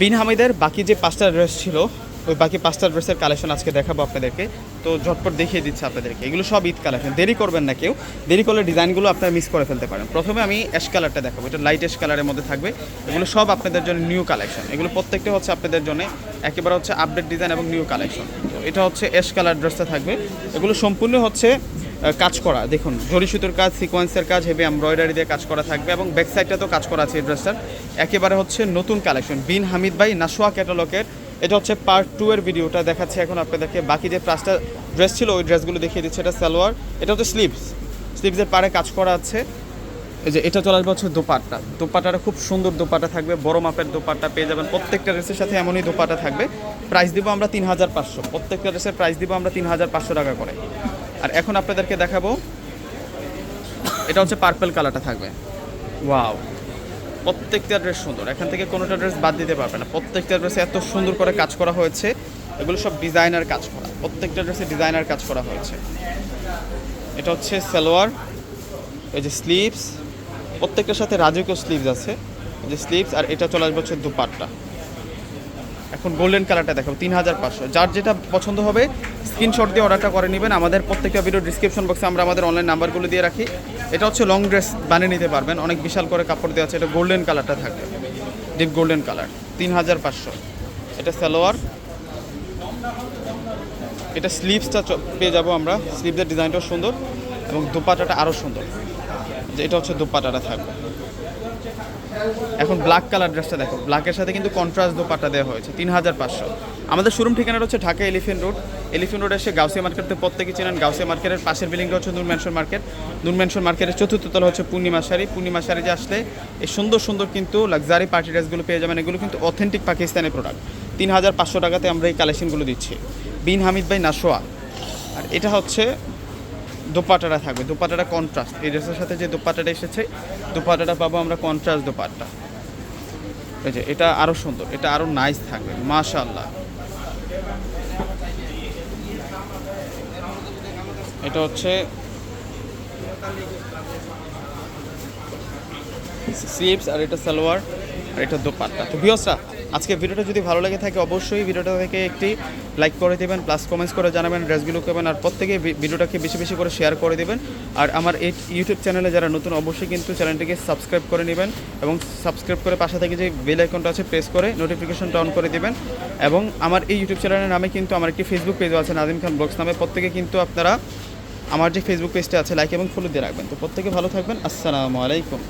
বিন হামিদের বাকি যে পাঁচটা ড্রেস ছিল, ওই বাকি পাঁচটা ড্রেসের কালেকশন আজকে দেখাবো আপনাদেরকে। তো ঝটপট দেখিয়ে দিচ্ছে আপনাদেরকে। এগুলো সব ঈদ কালেকশন দেরি করবেন না কেউ। দেরি করলে ডিজাইনগুলো আপনারা মিস করে ফেলতে পারেন। প্রথমে আমি অ্যাশ কালারটা দেখাবো। এটা লাইট অ্যাশ কালারের মধ্যে থাকবে। এগুলো সব আপনাদের জন্য নিউ কালেকশন এগুলো প্রত্যেকটা হচ্ছে আপনাদের জন্য একেবারে হচ্ছে আপডেট ডিজাইন এবং নিউ কালেকশন তো এটা হচ্ছে অ্যাশ কালার ড্রেসটা থাকবে। এগুলো সম্পূর্ণ হচ্ছে কাজ করা। দেখুন, জরি সুতোর কাজ সিকোয়েন্সের কাজ হেভি এমব্রয়ডারি দিয়ে কাজ করা থাকবে এবং ব্যাক সাইডটা তো কাজ করা আছে এই ড্রেসটার একেবারে হচ্ছে নতুন কালেকশন বিন হামিদ ভাই, নাসোয়া ক্যাটালগের এটা হচ্ছে পার্ট টু এর ভিডিওটা দেখাচ্ছে এখন আপনাদেরকে। বাকি যে পাঁচটা ড্রেস ছিল, ওই ড্রেসগুলো দেখিয়ে দিচ্ছে। এটা সালোয়ার। এটা হচ্ছে স্লিভস স্লিভসের পাড়ে কাজ করা আছে। এই যে এটা চলে আসবে হচ্ছে দোপাট্টা। দোপাট্টাটা খুব সুন্দর দোপাট্টা থাকবে। বড় মাপের দোপাট্টা পেয়ে যাবেন। প্রত্যেকটা ড্রেসের সাথে এমনই দোপাট্টা থাকবে। প্রাইস দিব আমরা তিন হাজার পাঁচশো। প্রত্যেকটা ড্রেসের প্রাইস দিব আমরা তিন হাজার পাঁচশো টাকা করে। আর এখন আপনাদেরকে দেখাবো, এটা হচ্ছে পার্পল কালারটা থাকবে। ওয়াও প্রত্যেকটা ড্রেস সুন্দর। এখান থেকে কোনোটা ড্রেস বাদ দিতে পারবে না। প্রত্যেকটা ড্রেসে এত সুন্দর করে কাজ করা হয়েছে। এগুলো সব ডিজাইনার কাজ করা। প্রত্যেকটা ড্রেসে ডিজাইনার কাজ করা হয়েছে। এটা হচ্ছে সালোয়ার, এই যে স্লিভস প্রত্যেকটার সাথে রাজকীয় স্লিভস আছে। যে স্লিভস আর এটা চলে আসবে হচ্ছে দুপাট্টা। এখন গোল্ডেন কালারটা দেখাবো তিন হাজার পাঁচশো। যার যেটা পছন্দ হবে স্ক্রিনশট দিয়ে অর্ডারটা করে নেবেন। আমাদের প্রত্যেকটা ভিডিও ডিসক্রিপশন বক্সে আমরা আমাদের অনলাইন নাম্বারগুলো দিয়ে রাখি। এটা হচ্ছে লং ড্রেস বানিয়ে নিতে পারবেন। অনেক বিশাল করে কাপড় দেওয়া আছে। এটা গোল্ডেন কালারটা থাকবে। ডিপ গোল্ডেন কালার তিন হাজার পাঁচশো। এটা সালোয়ার। এটা স্লিভসটা পেয়ে যাব আমরা। স্লিভসের ডিজাইনটাও সুন্দর এবং দুপাটাটা আরও সুন্দর। যে এটা হচ্ছে দুপাটাটা থাকবে। এখন ব্ল্যাক কালার ড্রেসটা দেখো। ব্ল্যাকের সাথে কিন্তু কন্ট্রাস্ট দোপাট্টা দেওয়া হয়েছে তিন হাজার পাঁচশো। আমাদের শোরুম ঠিকানাটা হচ্ছে Dhaka Elephant Road Elephant Road এসে গাউসিয়া মার্কেটে প্রত্যেকে চেনেন। গাউসিয়া মার্কেটের পাশের বিল্ডিংটা হচ্ছে নূর মার্কেট নূর মার্কেটের চতুর্থ তলা হচ্ছে পূর্ণিমা শাড়ি। পূর্ণিমা শাড়ি যে আসলে, এই সুন্দর সুন্দর কিন্তু লাক্সারি পার্টি ড্রেসগুলো পেয়ে যাবেন। এগুলো কিন্তু অথেন্টিক পাকিস্তানি প্রোডাক্ট তিন হাজার পাঁচশো টাকাতে আমরা এই কালেকশনগুলো দিচ্ছি। বিন হামিদ ভাই নাসোয়া। আর এটা হচ্ছে দোপাটাটা থাকবে, দোপাটাটা কন্ট্রাস্ট এই ড্রেসের সাথে যে দোপাটাটা এসেছে, দোপাটাটা পাবো আমরা কন্ট্রাস্ট দোপাট্টা। এই যে, এটা আরও সুন্দর, এটা আরও নাইস থাকবে মাশাল্লাহ এটা হচ্ছে স্লিপস আর এটা সালোয়ার আর এটা দোপাট্টা। তো বিয়সরা আজকে ভিডিওটা যদি ভালো লাগে থাকে, অবশ্যই ভিডিওটা থেকে একটি লাইক করে দেবেন প্লাস কমেন্টস করে জানাবেন ড্রেসগুলো করবেন, আর প্রত্যেকে ভিডিওটাকে বেশি বেশি করে শেয়ার করে দেবেন। আর আমার এই ইউটিউব চ্যানেলে যারা নতুন, অবশ্যই কিন্তু চ্যানেলটিকে সাবস্ক্রাইব করে নেবেন এবং সাবস্ক্রাইব করে পাশে থেকে যে বেল আইকনটা আছে প্রেস করে নোটিফিকেশনটা অন করে দেবেন। এবং আমার এই ইউটিউব চ্যানেলের নামে কিন্তু আমার একটি ফেসবুক পেজও আছে, নাজিম খান ব্লগস নামে। প্রত্যেকে কিন্তু আপনারা আমার যে ফেসবুক পেজটা আছে লাইক এবং ফলো দিয়ে রাখবেন। তো প্রত্যেকে ভালো থাকবেন। আসসালামু আলাইকুম।